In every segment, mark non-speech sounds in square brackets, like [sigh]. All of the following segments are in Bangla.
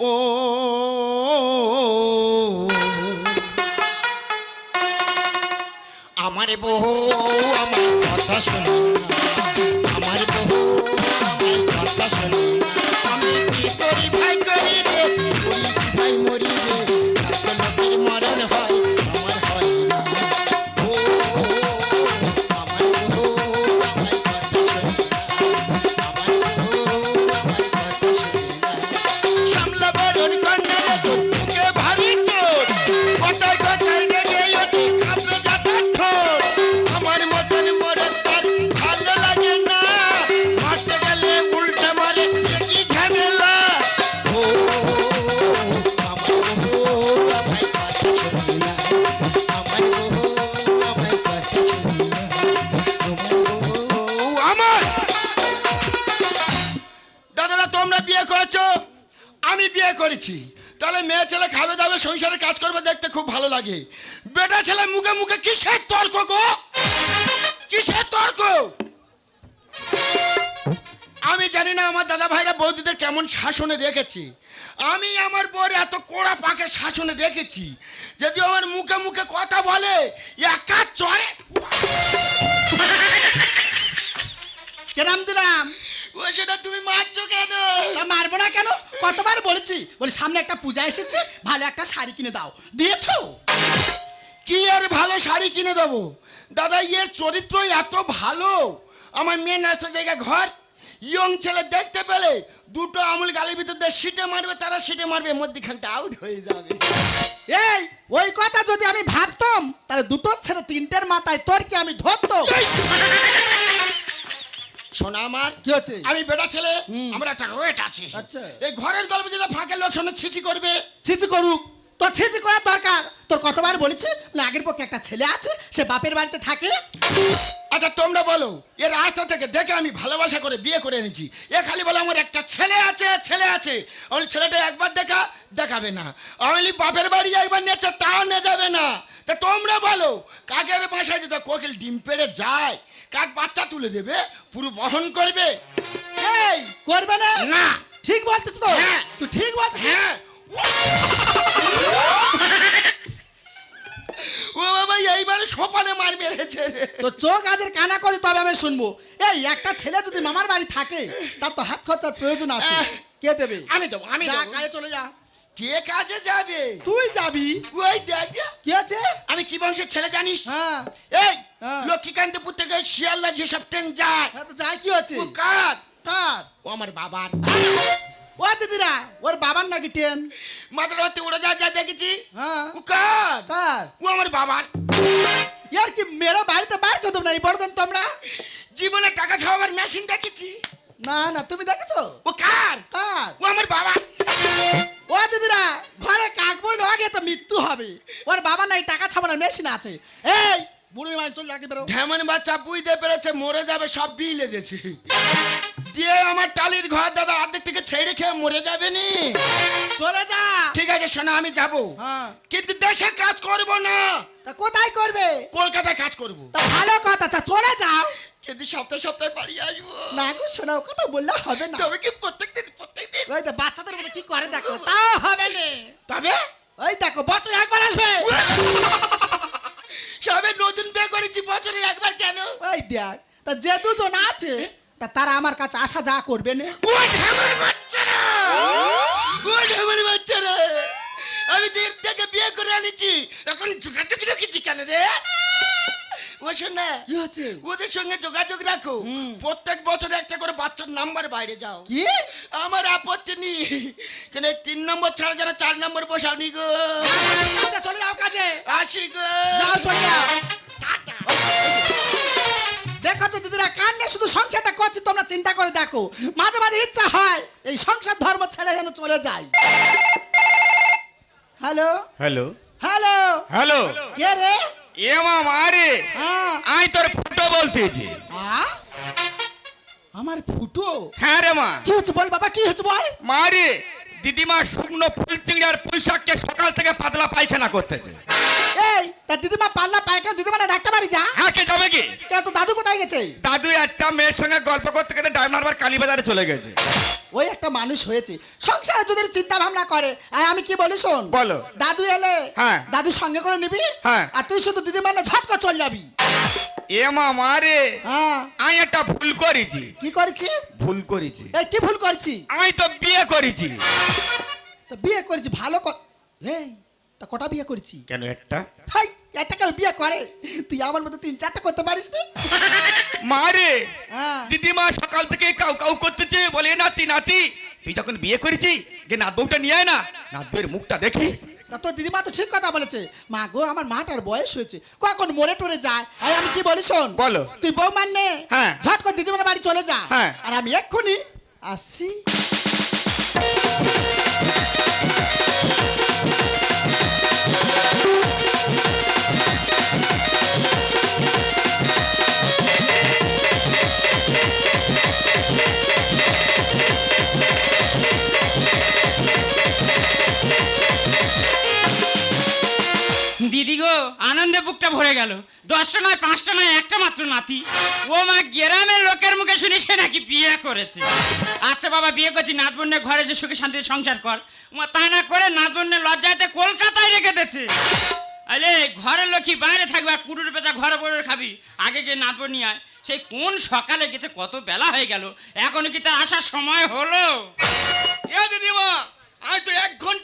আমার বহু আমার কথা শোনে করেছি। তাহলে মেয়ে ছেলে খাবে দাবে, সংসারের কাজ করবে দেখতে খুব ভালো লাগে। বেটা ছেলে মুখে মুখে কিসের তর্ক গো? কিসের তর্ক? আমি জানি না আমার দাদা ভাইরা বৌদিদের কেমন শাসনে রেখেছি। আমি আমার বউর এত কোড়া পাকে শাসনে রেখেছি। যদি আমার মুখে মুখে কথা বলে, একা চড়ে কেরাম দিলাম। ও সেটা তুমি মারছো কেন? তা মারবো না কেন? কতবার বলেছি। বলি সামনে একটা পূজা এসেছে ভালো একটা শাড়ি কিনে দাও। দিয়েছ? কি আর ভালো শাড়ি কিনে দেবো? দাদা ইয়ের চরিত্র এত ভালো। আমার মেয়ে নাচতে জায়গা ঘর। ইয়ং ছেলে দেখতে পেলে দুটো আমুল গালের ভিতর দিয়ে সিটে মারবে তারা সিটে মারবে মধ্যখানটা আউট হয়ে যাবে। এই ওই কথা যদি আমি ভাবতাম তাহলে দুটো ছেড়ে তিনটের মাথায় তোর কি আমি ধরতো শোনা আমার? কি হচ্ছে? আমি বেটা ছেলে। আমার একটা রোয়েট আছে। আচ্ছা। এই ঘরের গল্প যদি ফাঁকে লোক শুনে ছিছি করবে। ছিচি করুক। তোর ছিচি করার দরকার। তোর কতবার বলেছি বলে আগের পক্ষে একটা ছেলে আছে সে বাপের বাড়িতে থাকে। আচ্ছা তোমরা বলো এর রাস্তা থেকে দেখে আমি ভালোবাসা করে বিয়ে করে এনেছি। এ খালি বলে আমার একটা ছেলে আছে ছেলে আছে। আমি ছেলেটা একবার দেখা দেখাবে না। আমি বাপের বাড়ি একবার নেছে তাও নিয়ে যাবে না। তা তোমরা বলো কাকের বাসায় যদি কোকিল ডিম পেড়ে যায় কাক বাচ্চা তুলে দেবে পুরো বহন করবে। এই করবে না? না। ঠিক বলছিস তো? হ্যাঁ। তুই ঠিক বলছিস হ্যাঁ। ও বাবা এইবারে সপালে মার মেরেছে। তো চোখ আজের কানা করে তবে আমি শুনব। এই একটা ছেলে যদি মামার বাড়ি থাকে তার তো হাত খরচার প্রয়োজন আছে। কে দেবে? আমি দেবো আমি যা কাজে চলে যা। কে কাজে যাবে? তুই যাবি? ওই দেখ। কি আছে? আমি কি বংশের ছেলে জানিস? হ্যাঁ। এই হ্যাঁ। লক্ষ্মীকান্তপুর থেকে শিয়ালদা যেসব ট্রেন যায় হ্যাঁ যাই কি আছে? কার? কার? ও আমার বাবার। ও দিদিরা ওর বাবার নাকি ট্রেন? মাত্র রাতে উড়ে যা যা দেখেছি। হ্যাঁ। ও কার? কার? ও আমার বাবার। ইয়ার কি মেরা বাড়িতে বার করতো না? এই বড়দিন তোমরা? জীবনে টাকা খাওয়াবার মেশিন দেখেছি। না না তুমি দেখেছ? ও কার? কার? ও আমার বাবা আগে তো মৃত্যু হবে। ওর বাবা নাই টাকা ছাপানোর মেশিন আছে। এই বুড়ি মাই চলে আগে বেরো। ঢেমন বাচ্চা বুঝতে পেরেছে মরে যাবে সব বিলে দিয়েছে। দিয়ে আমার টালির ঘর দাদা অর্ধেক থেকে ছেড়ে খেয়ে মরে যাবে নি। চলে যা। ঠিক আছে শোনা আমি যাব। হ্যাঁ। কিন্তু দেশে কাজ করব না। তা কোথায় করবে? কলকাতায় কাজ করব। তা ভালো কথা তা চলে যাও কিন্তু সপ্তাহে সপ্তাহে বাড়ি আসব। না গো শোনাও কথা বললে হবে না। তবে কি প্রত্যেকদিন প্রত্যেকদিন? ওই তো বাচ্চাদের মধ্যে কি করে দেখো? তাও হবে না। তবে? ওই দেখো বছরে একবার আসবে। [laughs] সবে নতুন বিয়ে করেছি বছরে একবার কেন? ওই দেখ তা যে দুজন আছে তা তারা আমার কাছে আসা যা করবে না। ও ঢেমন বাচ্চারা! ও ঢেমন বাচ্চারা! আমি দিন থেকে বিয়ে করে আনিছি এখন ঝুঁকাঝুঁকি রেখেছি কেন রে? ও শোনা কি হচ্ছে? ওদের সঙ্গে যোগাযোগ রাখো। প্রত্যেক বছরে একটা করে বাচ্চার নাম্বার বাইরে যাও। কি? আমার আপত্তি নেই। কেন তিন নম্বর ছাড়া যারা চার নম্বর বসাওনি গো? আচ্ছা চলে যাও কাজে আসি গো। যাও চলে যাও। দেখো তো দিদিরা কান্নে শুধু সংসারটা করছি তোমরা চিন্তা করে দেখো। মাঝে মাঝে ইচ্ছা হয় এই সংসার ধর্ম ছেড়ে যেন চলে যায়। হ্যালো? হ্যালো। হ্যালো? হ্যালো। কে রে? এ রে হ্যাঁ। আই তোর ফুটো বলতেছি। আমার ফুটো? হ্যাঁ রে মা। কি হচ্ছে বল বাবা কি হচ্ছে বল? মা দিদিমা শুকনো ফুল পুঁইশাককে সকাল থেকে পাতলা পায়খানা করতেছে। এই তা দিদিমা পাল্লা পায়খানা দিদিমা না ডাক্তার বাড়ি যা। হ্যাঁ কে যাবে কি? তো দাদু কোথায় গেছে? দাদু একটা মেয়ের সঙ্গে গল্প করতে করতে ডায়মন্ড কালীবাজারে চলে গেছে। ওই একটা মানুষ হয়েছে। সংসারে যদি চিন্তা ভাবনা করে আর আমি কি বলি শোন? বলো। দাদু এলে হ্যাঁ। দাদু সঙ্গে করে নিবি হ্যাঁ। আর তুই শুধু দিদি মানে ঝট করে চল যাবি। এ মামা রে হ্যাঁ। আমি একটা ভুল করেছি। কি করেছি? ভুল করেছি। এই কি ভুল করছি? আমি তো বিয়ে করেছি। তো বিয়ে করেছি ভালো এই তা কটা বিয়ে করেছি? কেন একটা? হাই বিয়ে করে। তুই আমার মতো তিন চারটা করতে পারিস না? মা রে হ্যাঁ। দিদিমা সকাল থেকে কাউ কাউ করতেছে বলে "এ নাতি নাতি তুই যখন বিয়ে করেছি যে নাত বউটা নিয়ে আয় না নাত বউয়ের মুখটা দেখি। তা তোর দিদিমা তো ঠিক কথা বলেছে। মা গো আমার মাটার বয়স হয়েছে। কখন মরে টরে যায়? আর আমি কি বলি শোন? বলো। তুই বউ মানে? হ্যাঁ। ঝট করে দিদিমার বাড়ি চলে যা। হ্যাঁ। আর আমি এক্ষুনি আসছি। ভরে গেল। দশটা নয়, পাঁচটা নয়, একটা মাত্র নাতি। ও মা, গ্রামের লোকের মুখে শুনি সে নাকি বিয়ে করেছে। আচ্ছা বাবা, বিয়ে করছি নাত ঘরে যে সুখে শান্তিতে সংসার কর। মা, তা না করে নাত লজ্জাতে কলকাতায় রেখে দিয়েছে। আরে, ঘরের লক্ষ্মী, বাইরে থাকবে আর কুটুর পেঁচা ঘরে বড় খাবি। আগে গিয়ে নাত বোন নিয়ে আয়। সেই কোন সকালে গেছে, কত বেলা হয়ে গেল। এখনও কি তার আসার সময় হলো? দিদিমা আমি তো এক ঘণ্টা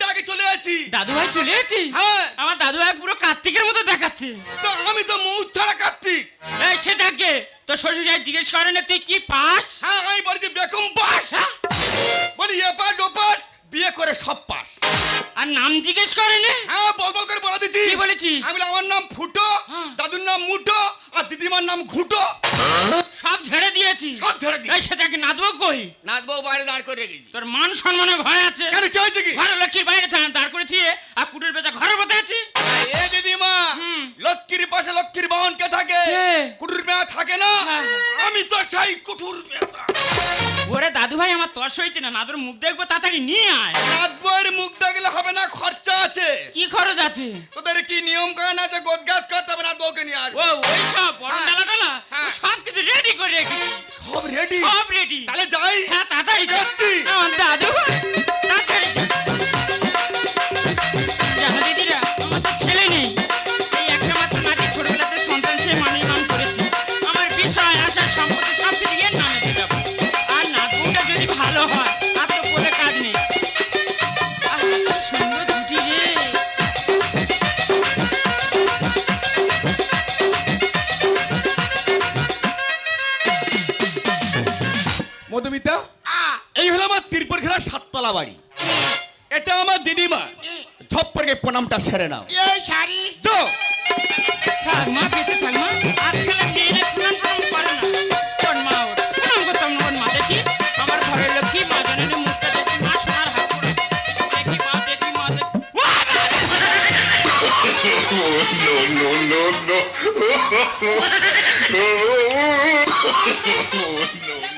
আগে দাদু ভাই চলে এসেছি হ্যাঁ। আমার দাদু ভাই পুরো কার্তিকের মতো দেখাচ্ছে। তো আমি তো মৌ ছাড়া কার্তিক। এই সে থাকে তো শ্বশুর সাহেব জিজ্ঞেস করে না তুই কি পাস? হ্যাঁ আমি বলছি বেকম পাস। বলি এ পাস ও পাস। বিয়ে করে সব পাস। আর নাম জিজ্ঞেস করে না। হ্যাঁ বল বল করে বলে দিচ্ছি। কি বলেছিস? আমি বলি, আমার নাম ফুটো হ্যাঁ। দাদুর নাম মুটো আর দিদিমার নাম ঘুটো। সব ঝেড়ে দিয়েছি। সব ঝেড়ে দিয়ে সেটা কি থাকে নাচবো কই? নাচবো বাইরে দাঁড় করে গেছি তোর মান সম্মানে ভয় আছে। কেন কি হয়েছে কি? ঘরে লক্ষ্মীর বাইরে দাঁড় করে থিয়ে আর কুটির বেচা ঘরে বসে আছি। এ দিদিমা হুম। লক্ষ্মীর পাশে লক্ষ্মীর বাহন কে? থাকে কুটির মেয়া থাকে না। হ্যাঁ। আমি তো সেই কুটুর পেশা ওরে দাদু ভাই আমার তস হয়েছে না নাদুর মুখ দেখব তাড়াতাড়ি নিয়ে আয়। নাচবইয়ের মুখ দেখলে হবে না খরচা আছে। কি খরচ আছে? তোদের কি নিয়ম কানুন আছে গোদ গাছ করতে হবে না বউকে নিয়ে আসবে। ও ওই সব বড় ডালা ডালা টালা হ্যাঁ। সব কিছু রেডি করে রেখেছি। সব রেডি সব রেডি তাহলে যাই। হ্যাঁ তাড়াতাড়ি যাচ্ছি। আমার দাদু ভাই তাড়াতাড়ি সাততলা বাড়ি। এটা আমার দিদিমা। ঝপ্পরকে প্রণামটা সেরে নাও। এই শাড়ি। যো। থাক মা বেঁচে থাক আজকাল মেয়েরা প্রণাম প্রণাম করে না। তোর মা প্রণাম করতাম না। মা দেখি আমার ঘরের লক্ষ্মী মা জানেন মুখটা দেখি মা সোনার হাত পড়ে দেখি মা দেখি মা দেখি। No, no, no, no. [laughs]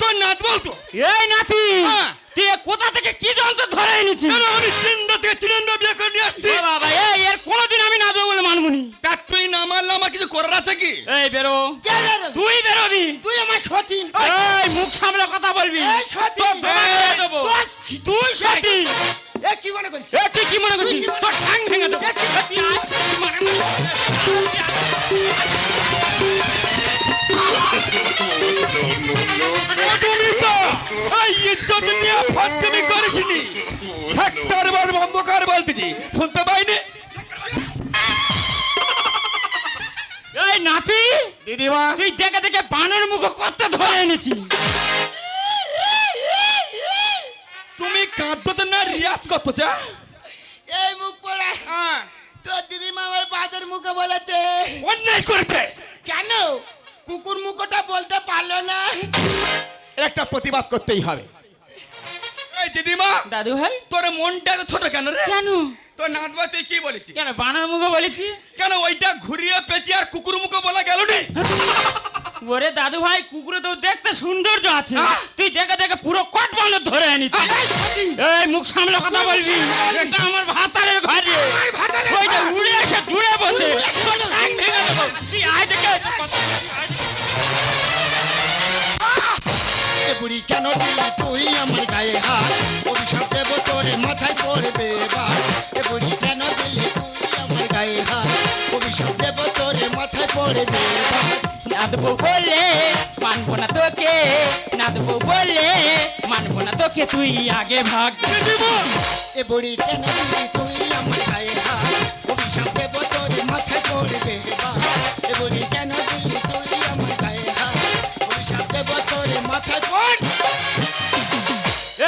তোর নাত বলতো? এই নাতি হ্যাঁ। তুই কোথা থেকে কি যন্ত্র ধরে এনেছিস? কেন আমি চিন্তা থেকে চিরন্দা বিয়ে করে নিয়ে আসছি? বাবা এই এর কোনোদিন আমি না দেবো বলে মানবনি তা তুই না মানলে আমার কিছু করার আছে কি? এই বেরো। কে তুই বেরোবি। তুই আমার সতীন। এই মুখ সামলে কথা বলবি। এই সতীন। তোর দোকান দেবো। তুই সতী এ কি মনে করছিস? এ তুই কি মনে করছিস? তোর ঠ্যাং ভেঙে দেবো ইজ্জত নিয়ে ফাজলামি করিসনি হেক্টর বার বন্ধ বলতেছি শুনতে পাইনি? এই নাতি দিদিমা। তুই দেখে দেখে বানের মুখ কত ধরে এনেছি তুমি কাঁদতে না রিয়াজ করতে চা এই মুখ পড়া। তোর দিদিমা আমার বাদের মুখে বলেছে। অন্যায় করেছে। কেন? কুকুর মুখটা বলতে পারল না। একটা প্রতিবাদ করতেই হবে। দিদিমা দাদু ভাই। তোর মনটা এত ছোট কেন রে? কেন? তোর নাচবা তুই কি বলেছিস? কেন বানর মুখে বলেছি? কেন ওইটা ঘুরিয়ে পেঁচিয়ে আর কুকুর মুখে বলা গেল নি? ওরে দাদু ভাই কুকুরে তো দেখতে সৌন্দর্য আছে? তুই দেখে দেখে পুরো কট বানর ধরে এনেছি এই মুখ সামলে কথা বলবি। এটা আমার ভাতারের ঘরে ওইটা উড়ে এসে জুড়ে বসে। তুই আয় দেখে। বুড়ি কেন দিলি তুই আমার গায়ে হাত। অভিশাপ দেব তোরে মাথায় পড়বে এবার। এ বুড়ি কেন দিলি তুই আমার গায়ে হাত। অভিশাপ দেব তোরে মাথায় পড়বে এবার। না দেবো বলে মানবো না তোকে না দেবো বলে মানবো না তোকে তুই আগে ভাগ। এ বুড়ি কেন দিলি তুই আমার গায়ে হাত। অভিশাপ দেব তোরে মাথায় পড়বে এবার। এ বুড়ি কেন দিলি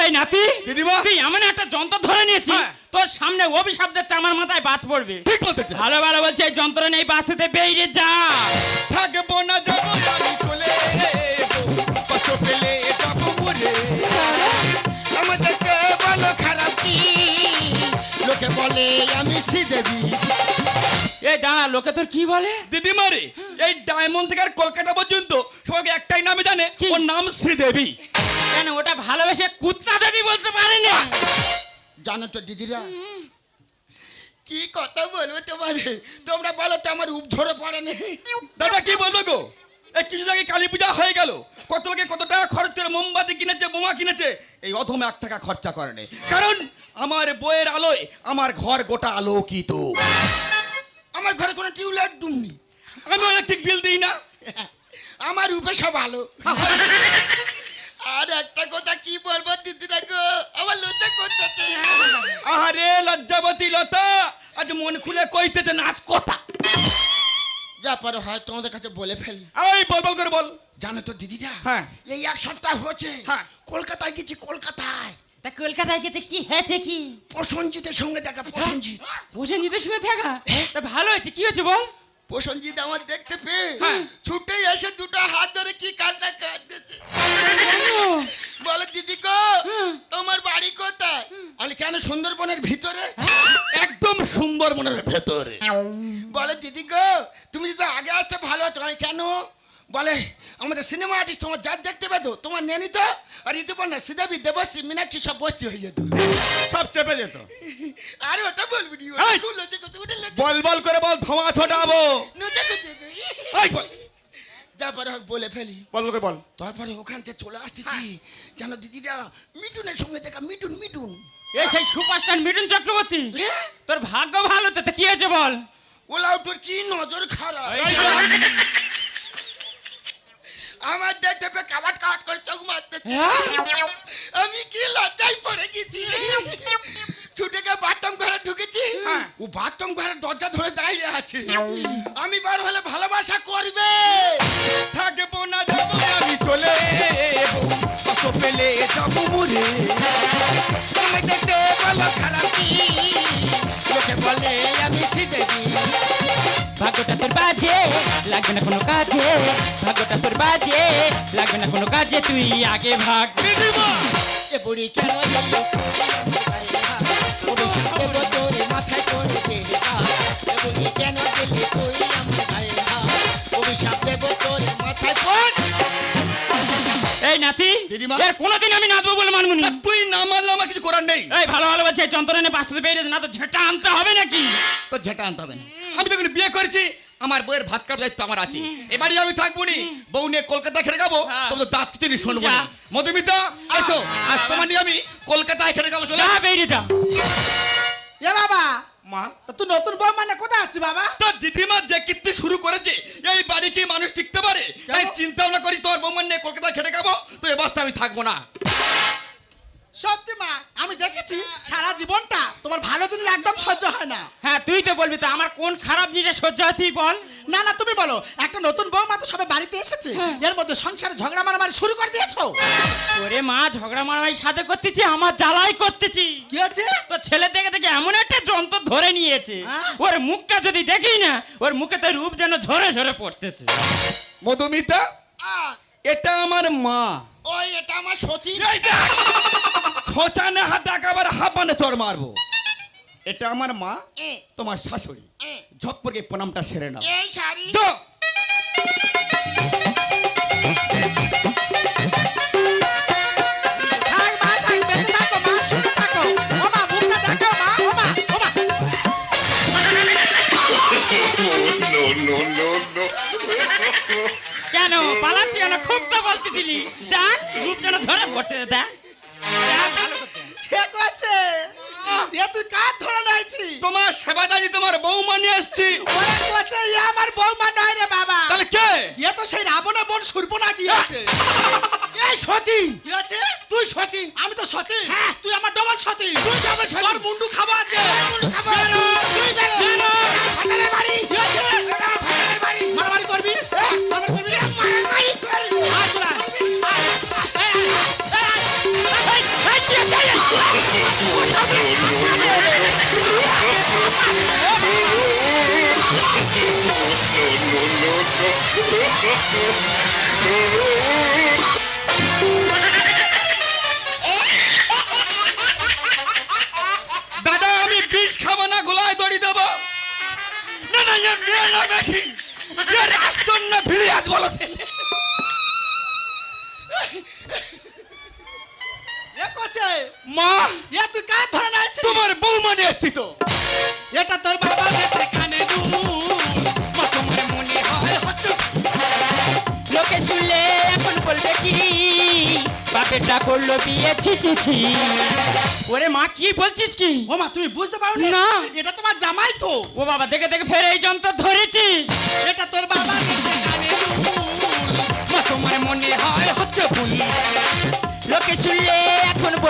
এই নাতি দিদিমা। তুই এমন একটা যন্ত্র ধরে নিয়েছিস হ্যাঁ। তোর সামনে অভিশাপ দিচ্ছে আমার মাথায় বাজ পড়বে। ঠিক বলতেছে ভালো ভালো বলছে এই যন্ত্র নেই বাসতে বেরিয়ে যা। থাকব না যাব আমি চলে কষ্ট পেলে যাব মরে আমাদেরকে বলো খারাপ কি? লোকে বলে আমি শ্রীদেবী এই দাঁড়া লোকে তোর কি বলে? দিদিমা রে এই ডায়মন্ড থেকে আর কলকাতা পর্যন্ত সবাইকে একটাই নামে জানে ওর নাম শ্রীদেবী। কেন ওটা ভালোবেসে কুত্তা দেবী বলতে পারেনি জানো তো দিদিরা কি কথা বলব তোমাদের? তোমরা বলো তো আমার উপ ঝরে পড়ে নেই দাদা কি বলব গো? এই কিছু আগে কালী পূজা হয়ে গেল। কত লোকে কত টাকা খরচ করে মোমবাতি কিনেছে বোমা কিনেছে এই অধম এক টাকা খরচা করেনি কারণ আমার বইয়ের আলোয় আমার ঘর গোটা আলোকিত। আমার ঘরে কোনো টিউবলাইট ডুমনি আমি ইলেকট্রিক বিল দিই না। [laughs] আমার রূপে সব আলো। আর একটা কথা কি বলব দিদিরা গো আমার লজ্জা করতেছে। আহারে লজ্জাবতী লতা আজ মন খুলে কইতেছে নাচ কথা। যা পারো হয় তোমাদের কাছে বলে ফেলি। এই বল বল করে বল। জানো তো দিদিরা হ্যাঁ। এই এক সপ্তাহ হচ্ছে। হ্যাঁ। কলকাতায় গেছি কলকাতায়। তা কলকাতায় গেছে কি হয়েছে কি? প্রসঞ্জিতের সঙ্গে দেখা প্রসঞ্জিৎ প্রসেনজিতের সঙ্গে থাকা তা ভালো হয়েছে কি হয়েছে বল? প্রসঞ্জিৎ আমার দেখতে পেয়ে হ্যাঁ। ছুটে এসে দুটো হাত ধরে কি কান্না কাঁদতেছে। বলে দিদি গো তোমার বাড়ি কোথায়? আমি কেন সুন্দরবনের ভিতরে? একদম সুন্দরবনের ভেতরে। বলে দিদি গো তুমি যদি আগে আসতে ভালো হতো আমি কেন বলে আমাদের সিনেমা আর্টিস্ট তোমার যার দেখতে পেতো? তোমার নেনি তো? আর ঋতুপর্ণা শ্রীদেবী দেবশ্রী মীনাক্ষী সব বস্তি হয়ে যেত। সব চেপে যেত। আরে ওটা বলবি নি এই! খুব লজ্জা করতে, ওটা লজ্জা বল বল করে বল ধোঁয়া ছোটাবো। লজ্জা করতে তুই। এই বল। যা পারে হোক বলে ফেলি। বল বল করে বল। তারপরে ওখান থেকে চলে আসতেছি। জানো দিদিরা মিটুনের সঙ্গে দেখা মিটুন মিটুন এই সেই সুপারস্টার মিঠুন চক্রবর্তী? হ্যাঁ? তোর ভাগ্য ভালো তো তা কি হয়েছে বল? ওলাও তোর কি নজর খারাপ? এই যে, আমার দেখতে পেয়ে কাবাট কাবাট করে চোখ মারতেছে। হ্যাঁ? আমি কি লজ্জায় পড়ে গেছি? ছুটে গিয়ে বাথরুম ঘরে ঢুকেছি। ও বাথরুম ঘরের দরজা ধরে দাঁড়িয়ে আছে। আমি বার হলে ভালোবাসা করবে। থাকব না যাব আমি চলে পেলে যাব মরে আমি দেখতে বলো খারাপ। লাগবে না কোনো কাজে ভাগ্যটা তোর বাজে। লাগবে না কোনো কাজে তুই আগে ভাগ। বুড়ি কেন মাথায় বুড়ি কেন দিলি তুই এই নাতি এর কোনোদিন আমি নাচবো বলে মানবো না তুই না মানলে আমার কিছু করার নেই। এই ভালো ভালো বলছে যন্ত্রণা নিয়ে বাঁচতে পেরে না তো ঝেঁটা আনতে হবে নাকি? তো ঝেটা আনতে হবে না। আমি যখন বিয়ে করেছি আমার বইয়ের ভাত কাটার দায়িত্ব আমার আছে। এবারে আমি থাকব নি। বউ নিয়ে কলকাতা খেলে যাব হ্যাঁ। তবে তো দাঁত চিনি শুনব না। মধুমিতা এসো। আজ তোমার নিয়ে আমি কলকাতায় খেলে যাব চলে যা বেরিয়ে যা। এ বাবা! মা তুই নতুন বউ মানে কোথায় আছিস বাবা? তো দিদিমা যে কীর্তি শুরু করেছে এই বাড়ি কি মানুষ টিকতে পারে? তাই চিন্তা ভাবনা করি তোর বৌমান নিয়ে কলকাতায় খেটে খাব তো এ আমি থাকব না। সত্যি মা আমি দেখেছি সারা জীবনটা তোমার ভালো জিনিস একদম সহ্য হয় না। হ্যাঁ তুই তো বলবি তো আমার কোন খারাপ জিনিস সহ্য হয় তুই বল। না না তুমি বলো একটা নতুন বউ মা তো সবে বাড়িতে এসেছে এর মধ্যে সংসারে ঝগড়া মারামারি শুরু করে দিয়েছ? ওরে মা ঝগড়া মারামারি সাথে করতেছি আমার জ্বালাই করতেছি। কি হয়েছে? তো ছেলে দেখে দেখে এমন একটা যন্ত্র ধরে নিয়েছে হ্যাঁ? ওর মুখটা যদি দেখি না ওর মুখে তো রূপ যেন ঝরে ঝরে পড়তেছে। মধুমিতা আহ, এটা আমার মা। ওই এটা আমার সতী। এই দেখ! ছোচানে হাত একেবারে হাঁপানে চড় মারবো। এটা আমার মা এ, তোমার শাশুড়ি। এ, ঝপ্পরকে প্রণামটা সেরে নাও। এই শাড়ি। যাও। পালাচ্ছি কেন? খুব তো বলতেছিলি। দেখ রূপ যেন ধরে পড়তে দে, তুই কার ধরে নাইছি তোমার সেবাদারি তোমার বৌমা নিয়ে আসছি। আমার বৌমা নয় রে বাবা। তাহলে কে? এ তো সেই রাবণের বোন সুরপনা কি আছে এই সতী। কি আছে তুই সতী। আমি তো সতী। হ্যাঁ। তুই আমার ডবল সতী। তুই double সতী। তোর মুন্ডু খাব আজকে। মুন্ডু খাব। তুই বেরো। বেরো। বাড়ি। দাদা, আমি বিষ খাব না, গোলায় দড়ি দেবো। না না রাষ্ট্র না ভিড়ে আজ বলো। করছে মা এ তুই কার ধরে নাইছি তোমার বৌমা নিয়ে আসছি তো এটা তোর বাবা গেছে কানে মা তোমার মনে হয় লোকে শুনলে এখন বলবে কি? বাপেরটা করল বিয়ে ছি ছি ছি। ওরে মা কি বলছিস কি? ও মা তুমি বুঝতে পারো না। এটা তোমার জামাই তো। ও বাবা দেখে দেখে ফের এই যন্ত্র ধরেছিস। এটা তোর বাবা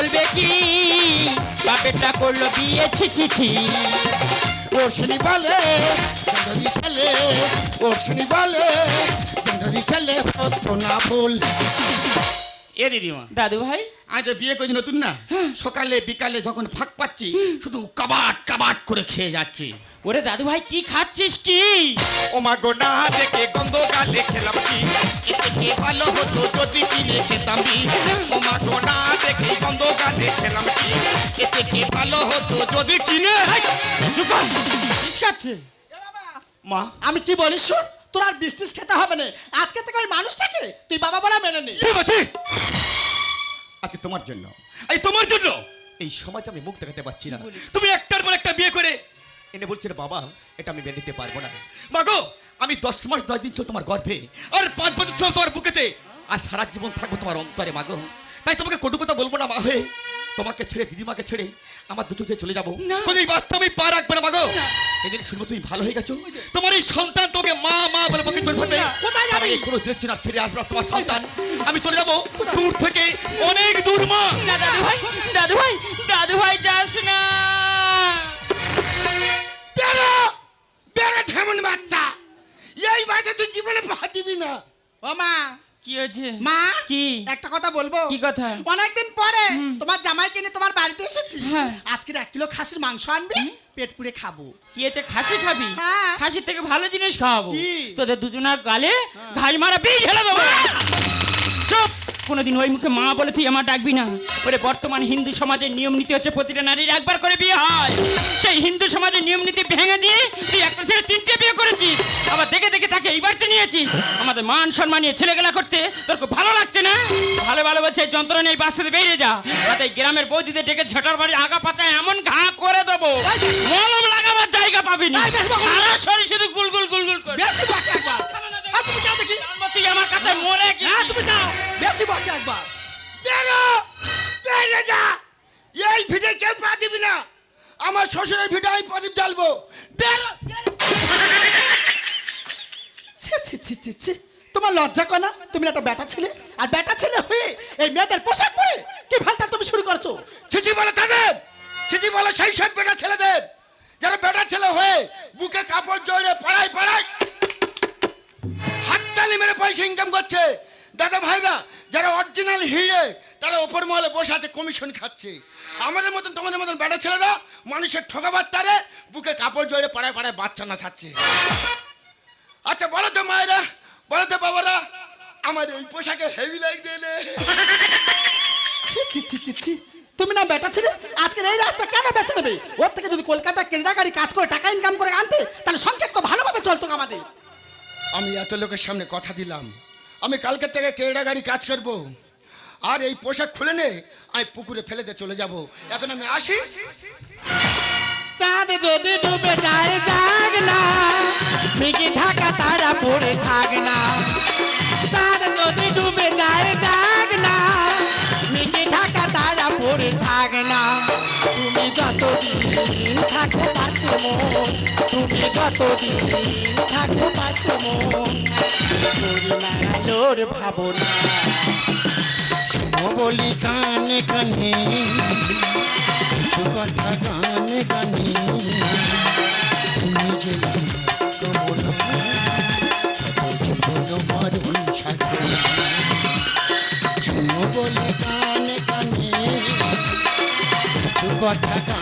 বলবে কি? বাপেরটা করল বিয়ে ছি ছি ও শুনি বলে যদি ছেলে। ও শুনি বলে যদি ছেলে হতো না ভুল এ দিদিমা দাদু ভাই? আজ তো বিয়ে করেছি নতুন না? সকালে বিকালে যখন ফাঁক পাচ্ছি শুধু কাবাট কাবাট করে খেয়ে যাচ্ছি। ওরে দাদু ভাই কি খাচ্ছিস কি? ও মা গো না দেখে গন্ধ গালে খেলাম কি? এতে ভালো হতো যদি কিনে খেতাম খাচ্ছে মা আমি কি বলিস শোন তোর আর বিস্তিস খেতে হবে না। আজকে থেকে ওই মানুষটাকে তুই বাবা বলে মেনে নি। ঠিক আছে আজকে তোমার জন্য এই তোমার জন্য। এই সমাজ আমি মুখ দেখাতে পারছি না। তুমি একটার পর একটা বিয়ে করে এনে বলছে বাবা এটা আমি মেনে নিতে পারব না। মাগো আমি দশ মাস দশ দিন ছিল তোমার গর্ভে আর পাঁচ বছর ছিল তোমার বুকেতে আর সারা জীবন থাকব তোমার অন্তরে মাগো তাই তোমাকে কটু কথা বলব না মা হয়ে। তোমাকে ছেড়ে দিদিমাকে ছেড়ে আমার দুটো যে চলে যাব। এই বাস্তবে পা রাখবে না মাগো। এদিন শুনব তুমি ভালো হয়ে গেছো? তোমার এই সন্তান তোকে মা মা বলে বুকে ধরে থাকবে কোথায় যাবি? আমি কোনো দেখছি না ফিরে আসবে তোমার সন্তান। আমি চলে যাব দূর থেকে অনেক দূর মা। দাদু ভাই দাদু ভাই দাদু ভাই যাস না। বেরো বেরো ঢেমন বাচ্চা। এই বাচ্চা তুই জীবনে পা দিবি না। ও মা কি হয়েছে? মা কি? একটা কথা বলব? কি কথা? অনেকদিন পরে তোমার জামাই কিনে তোমার বাড়িতে এসেছি। হ্যাঁ। আজকের এক কিলো খাসির মাংস আনবি পেট পুড়ে খাব। কি হয়েছে? খাসি খাবি? হ্যাঁ। খাসির থেকে ভালো জিনিস খাওয়াবো। তোদের দুজনার গালে ঘাস মারা বেই ঢেলে দেবো। চুপ। কোনোদিন ওই মুখে মা বলে তুই আমার ডাকবি না। ওরে বর্তমান হিন্দু সমাজের নিয়ম নীতি হচ্ছে প্রতিটা নারীর একবার করে বিয়ে হয়। সেই হিন্দু সমাজের নিয়ম নীতি ভেঙে দিয়ে তুই একটা ছেলে তিনটে বিয়ে করেছিস। আবার দেখে দেখে তাকে এই বাড়িতে নিয়েছিস আমাদের মান সম্মান নিয়ে ছেলেগুলা করতে তোর খুব ভালো লাগছে না? ভালো ভালো বলছে এই যন্ত্রণা নেই বাঁচতে বেরিয়ে যা। এই গ্রামের বৌদিদের ডেকে ঝটার বাড়ি আগা পাচায় এমন ঘা করে দেবো। মলম লাগাবার জায়গা পাবি না। সারা শরীর শুধু গুলগুল গুলগুল করে। বেশি বকে। একবার। আর তুমি যাও দেখি। তুই আমার কাছে মরে কি হ্যাঁ তুমি যাও। বেশি বকে একবার। বেরো। বেরিয়ে যা। এই ভিড়ে কেউ পা দিবি না। আমার শ্বশুরের ভিড়ে আমি প্রদীপ জ্বালবো। বেরো। ছি ছি ছি ছি ছি। তোমার লজ্জা কর না। তুমি একটা বেটা ছেলে। আর বেটা ছেলে হয়ে এই মেয়েদের পোশাক পরে কি ফালতা তুমি শুরু করছ? ছিচি বলে তাদের। ছিচি বলে সেই সব বেটা ছেলেদের। যারা বেটা ছেলে হয়ে বুকে কাপড় জড়িয়ে পাড়ায় পাড়ায় হাততালি মেরে পয়সা ইনকাম করছে। দাদা ভাইরা, যারা অরিজিনাল হিরে তারা ওপর মহলে বসে আছে কমিশন খাচ্ছে। আমাদের মতন, তোমাদের মতন বেটা ছেলেরা মানুষের ঠকাবার তারে বুকে কাপড় জড়িয়ে পাড়ায় পাড়ায় বাচ্চা না ছাড়ছে। আচ্ছা বলো তো মায়েরা, বলো তো বাবারা আমার এই পোশাকে হেভি দিলে ছি তুমি না বেটা ছেলে? আজকের এই রাস্তা কেন বেছে নেবে? ওর থেকে যদি কলকাতা কেজরা গাড়ি কাজ করে টাকা ইনকাম করে আনতে, তাহলে সংসার তো ভালোভাবে চলতো আমাদের। আমি এত লোকের সামনে কথা দিলাম। আমি কালকের থেকে কেড়া গাড়ি কাজ করব। আর এই পোশাক খুলে নে, আমি পুকুরে ফেলে দিয়ে চলে যাব। এখন আমি আসি। চাঁদ যদি ডুবে যায় জাগ না। ঠিকই ঢাকা তারা পড়ে থাক না। চাঁদ যদি ডুবে যায়, যাক না। তুমি যতদিন থাকো পাশে মন তুমি যতদিন থাকো পাশে মন তোর ভাবনা বলি কানে কানে কথা গানে গানে। কথা